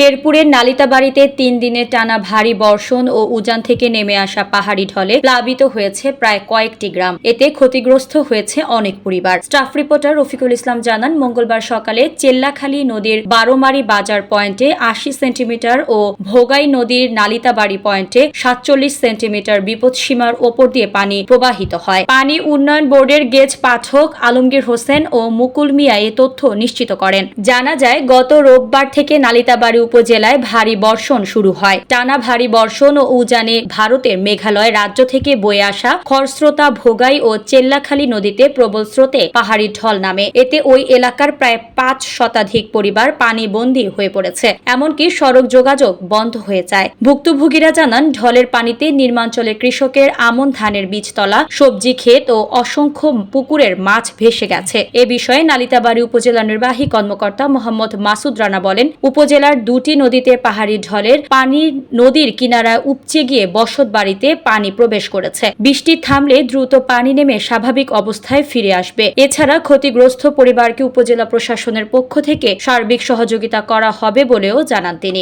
শেরপুরের নালিতাবাড়িতে তিন দিনের টানা ভারী বর্ষণ ও উজান থেকে নেমে আসা পাহাড়ি ঢলে প্লাবিত হয়েছে প্রায় কয়েকটি গ্রাম। এতে ক্ষতিগ্রস্ত হয়েছে অনেক পরিবার। স্টাফ রিপোর্টার রফিকুল ইসলাম জানান, মঙ্গলবার সকালে চেল্লাখালী নদীর বারোমারি বাজার পয়েন্টে আশি সেন্টিমিটার ও ভোগাই নদীর নালিতাবাড়ি পয়েন্টে সাতচল্লিশ সেন্টিমিটার বিপদসীমার ওপর দিয়ে পানি প্রবাহিত হয়। পানি উন্নয়ন বোর্ডের গেজ পাঠক আলমগীর হোসেন ও মুকুল মিয়া এ তথ্য নিশ্চিত করেন। জানা যায়, গত রোববার থেকে নালিতাবাড়ি উপজেলায় ভারী বর্ষণ শুরু হয়। টানা ভারী বর্ষণ ও উজানে ভারতের মেঘালয় রাজ্য থেকে বয়ে আসা খরস্রোতা, ভোগাই ও চেল্লাখালী নদীতে প্রবল স্রোতে পাহাড়ি ঢল নামে। এতে ওই এলাকার প্রায় পাঁচ শতাধিক পরিবার পানিবন্দী হয়ে পড়েছে। এমনকি সড়ক যোগাযোগ বন্ধ হয়ে যায়। ভুক্তভোগীরা জানান, ঢলের পানিতে নির্মাঞ্চলের কৃষকের আমন ধানের বীজতলা, সবজি ক্ষেত ও অসংখ্য পুকুরের মাছ ভেসে গেছে। এ বিষয়ে নালিতাবাড়ি উপজেলা নির্বাহী কর্মকর্তা মোহাম্মদ মাসুদ রানা বলেন, উপজেলার দুটি নদীতে পাহাড়ি ঢলের পানি নদীর কিনারায় উপচে গিয়ে বসত বাড়িতে পানি প্রবেশ করেছে। বৃষ্টি থামলে দ্রুত পানি নেমে স্বাভাবিক অবস্থায় ফিরে আসবে। এছাড়া ক্ষতিগ্রস্ত পরিবারকে উপজেলা প্রশাসনের পক্ষ থেকে সার্বিক সহযোগিতা করা হবে বলেও জানান তিনি।